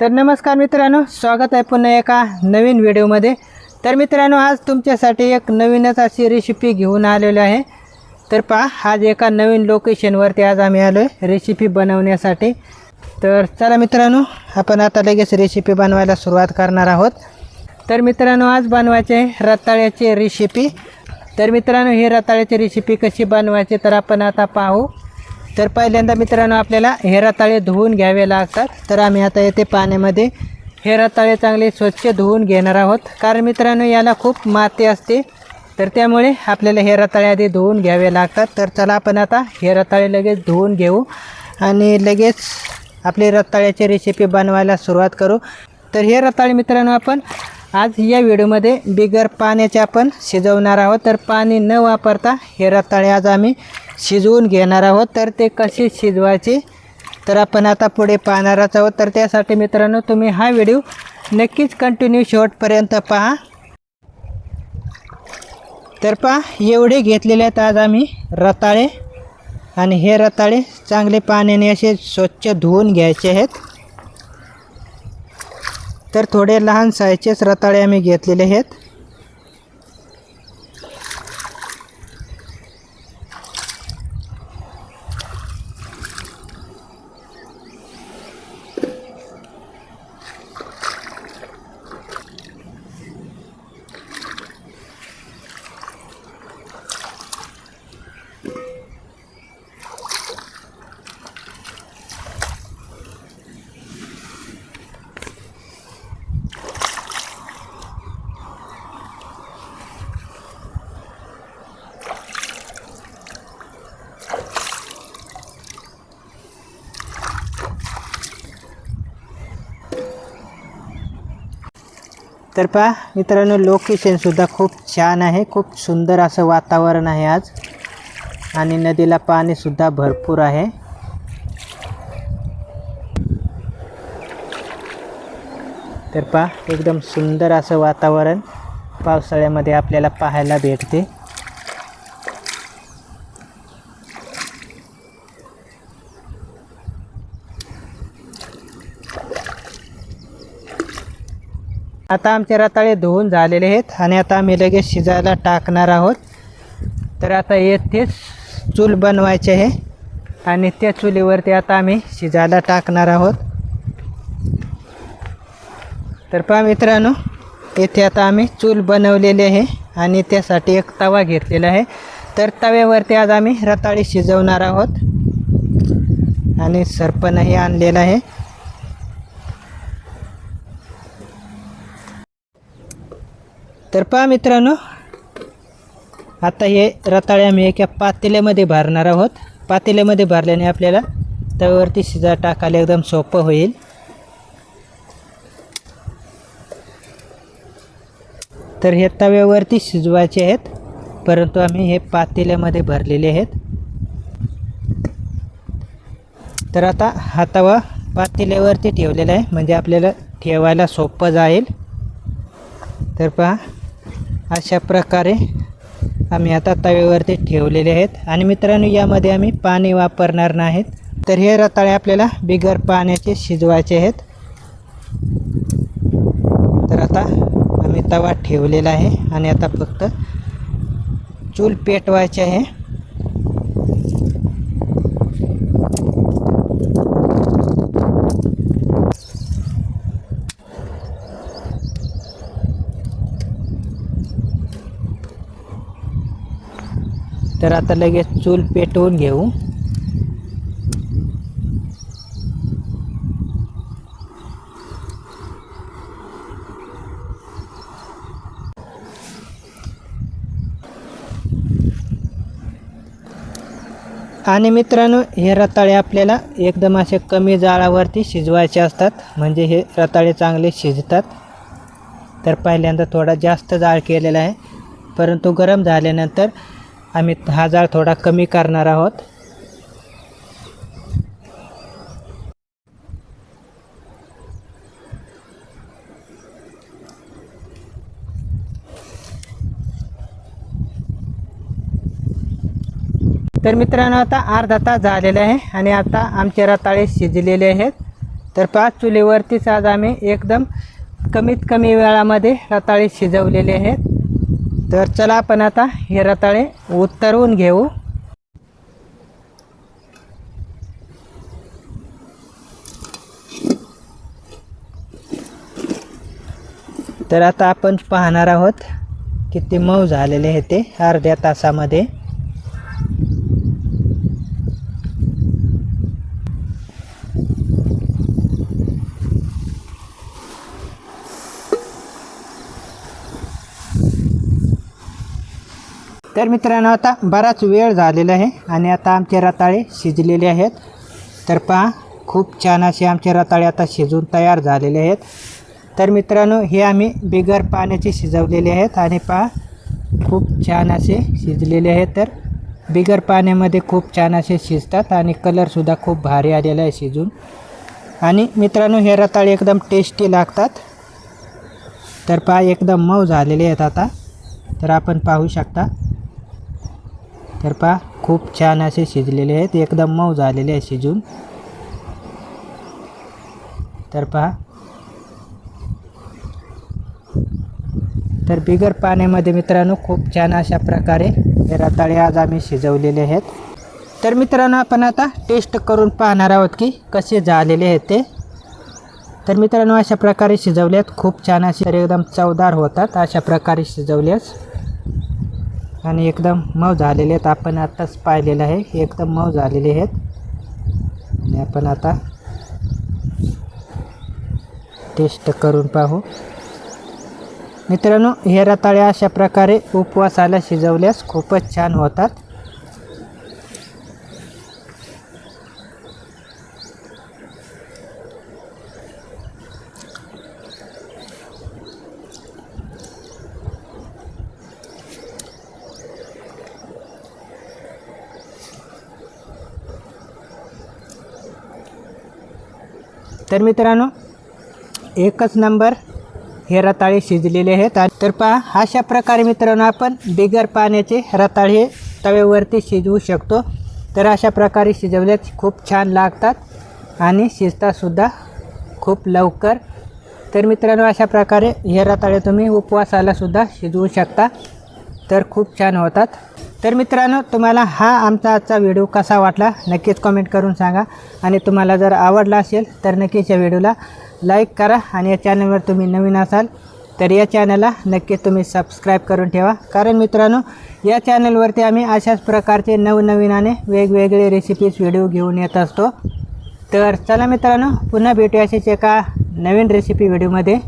तर नमस्कार मित्रांनो स्वागत आहे पुन्हा एका नवीन व्हिडिओमध्ये. तर मित्रांनो आज तुमच्यासाठी एक नवीनच अशी रेसिपी घेऊन आलेलो आहे. तर पहा आज एका नवीन लोकेशनवरती आज आम्ही आलो आहे रेसिपी बनवण्यासाठी. तर चला मित्रांनो आपण आता लगेच रेसिपी बनवायला सुरुवात करणार आहोत. तर मित्रांनो आज बनवायचे आहे रताळ्याची रेसिपी तर मित्रांनो ही रताळ्याची रेसिपी कशी बनवायची तर आपण आता पाहू. तर पहिल्यांदा मित्रांनो आपल्याला हे रताळे धुवून घ्यावे लागतात. तर आम्ही आता येथे पाण्यामध्ये. हे रताळे चांगले स्वच्छ धुवून घेणार आहोत. कारण मित्रांनो याला खूप माती असते. तर त्यामुळे आपल्याला हे रताळे आधी धुवून घ्यावे लागतात. तर चला आपण आता हे रताळे लगेच धुवून घेऊ. आणि लगेच आपली रताळ्याची रेसिपी बनवायला सुरुवात करू. तर हे रताळे मित्रांनो आपण आज या व्हिडिओमध्ये बिगर पाण्याचे आपण शिजवणार आहोत. तर पाणी न वापरता हे रताळे आज आम्ही शिजवून घेणार आहोत. तर ते कसे शिजवायचे? तर आपण आता पुढे पाहणारच आहोत. तर त्यासाठी मित्रांनो तुम्ही हा व्हिडिओ नक्कीच कंटिन्यू शेवटपर्यंत पहा. तर पहा एवढे घेतलेले आहेत आज आम्ही रताळे. आणि हे रताळे चांगले पाण्याने असे स्वच्छ धुवून घ्यायचे आहेत. तर थोडे लहान साईजचेच रताळे आम्ही घेतलेले आहेत. तर पहा मित्रांनो लोकेशनसुद्धा खूप छान आहे. खूप सुंदर असं वातावरण आहे आज. आणि नदीला पाणीसुद्धा भरपूर आहे. तर पहा एकदम सुंदर असं वातावरण पावसाळ्यामध्ये आपल्याला पाहायला भेटते. आता आमचे रताळे धुवून झालेले आहेत आणि आता आम्ही लगेच शिजायला टाकणार आहोत. तर आता येथेच चूल बनवायचे आहे आणि त्या चुलीवरती आता आम्ही शिजायला टाकणार आहोत. तर पहा मित्रांनो येथे आता आम्ही चूल बनवलेली आहे आणि त्यासाठी एक तवा घेतलेला आहे. तर तव्यावरती आज आम्ही रताळी शिजवणार आहोत आणि सरपणही आणलेलं आहे. तर पहा मित्रांनो आता हे रताळे आम्ही एका पातेल्यामध्ये भरणार आहोत. पातेल्यामध्ये भरल्याने आपल्याला तव्यावरती शिजा टाकायला एकदम सोपं होईल. तर हे तव्यावरती शिजवायचे आहेत परंतु आम्ही हे पातेल्यामध्ये भरलेले आहेत. तर आता हा तवा पातेल्यावरती ठेवलेला आहे म्हणजे आपल्याला ठेवायला सोपं जाईल. तर पहा अशा प्रकारे आम्ही आता तव्यावरती ठेवलेले आहेत. आणि मित्रांनो यामध्ये आम्ही पाणी वापरणार नाहीत. तर हे रताळे आपल्याला बिगर पाण्याचे शिजवायचे आहेत. तर आता आम्ही तवा ठेवलेला आहे आणि आता फक्त चूल पेटवायचे आहे. तर आता लगेच चूल पेटवून घेऊ. आणि मित्रांनो हे रताळे आपल्याला एकदम असे कमी जाळावरती शिजवायचे असतात. म्हणजे हे रताळे चांगले शिजतात. तर पहिल्यांदा थोडा जास्त जाळ केलेला आहे. परंतु गरम झाल्यानंतर आम्ही हा जाळ थोडा कमी करणार आहोत. तर मित्रांनो आता अर्धा तास झालेला आहे आणि आता आमचे रताळे शिजलेले आहेत. तर पाच चुलीवरतीच आज आम्ही एकदम कमीत कमी वेळामध्ये रताळे शिजवलेले आहेत. तर चला आपण आता हे रताळे उतरवून घेऊ. तर आता आपण पाहणार आहोत किती मऊ झालेले आहे ते अर्ध्या तासामध्ये. तर मित्रांनो आता बराच वेळ झालेला आहे आणि आता आमचे रताळे शिजलेले आहेत. तर पहा खूप छान असे आमचे रताळे आता शिजून तयार झालेले आहेत. तर मित्रांनो हे आम्ही बिगर पाण्याचे शिजवलेले आहेत आणि पहा खूप छान असे शिजलेले आहेत. तर बिगर पाण्यामध्ये खूप छान असे शिजतात आणि कलरसुद्धा खूप भारी आलेला आहे शिजून. आणि मित्रांनो हे रताळे एकदम टेस्टी लागतात. तर पहा एकदम मऊ झालेले आहेत आता. तर आपण पाहू शकता. तर पहा खूप छान असे शिजलेले आहेत. एकदम मऊ झालेले आहे शिजून. तर पहा. तर बिगर पाण्यामध्ये मित्रांनो खूप छान अशा प्रकारे हे रताळे आज आम्ही शिजवलेले आहेत. तर मित्रांनो आपण आता टेस्ट करून पाहणार आहोत की कसे झालेले आहेत ते. तर मित्रांनो अशा प्रकारे शिजवले आहेत. खूप छान असे तर एकदम चवदार होतात. अशा प्रकारे शिजवल्यास आणि एकदम मऊ झालेले आहेत. आपण आत्ताच पाहिलेलं आहे. एकदम मऊ झालेले आहेत. आणि आपण आता टेस्ट करून पाहू. मित्रांनो हे रताळे अशा प्रकारे उपवासाला शिजवल्यास खूपच छान होतात. तर मित्रांनो एकच नंबर हे रताळे शिजलेले आहेत तर पहा अशा प्रकारे मित्रांनो आपण बिगर पाण्याचे रताळे तव्यावरती शिजवू शकतो. तर अशा प्रकारे शिजवल्यास खूप छान लागतात आणि शिजतातसुद्धा खूप लवकर. तर मित्रांनो अशा प्रकारे हे रताळे तुम्ही उपवासालासुद्धा शिजवू शकता. तर खूप छान होतात. तर मित्रांनो तुम्हाला हा आमचा आजचा व्हिडिओ कसा वाटला नक्कीच कमेंट करून सांगा. आणि तुम्हाला जर आवडला असेल तर नक्कीच या व्हिडिओला लाईक करा. आणि या चॅनलवर तुम्ही नवीन असाल तर या चॅनलला नक्कीच तुम्ही सबस्क्राईब करून ठेवा. कारण मित्रांनो या चॅनलवरती आम्ही अशाच प्रकारचे नवनवीन आणि वेगवेगळे रेसिपीज व्हिडिओ घेऊन येत असतो. तर चला मित्रांनो पुन्हा भेटूया अशीच एका नवीन रेसिपी व्हिडिओमध्ये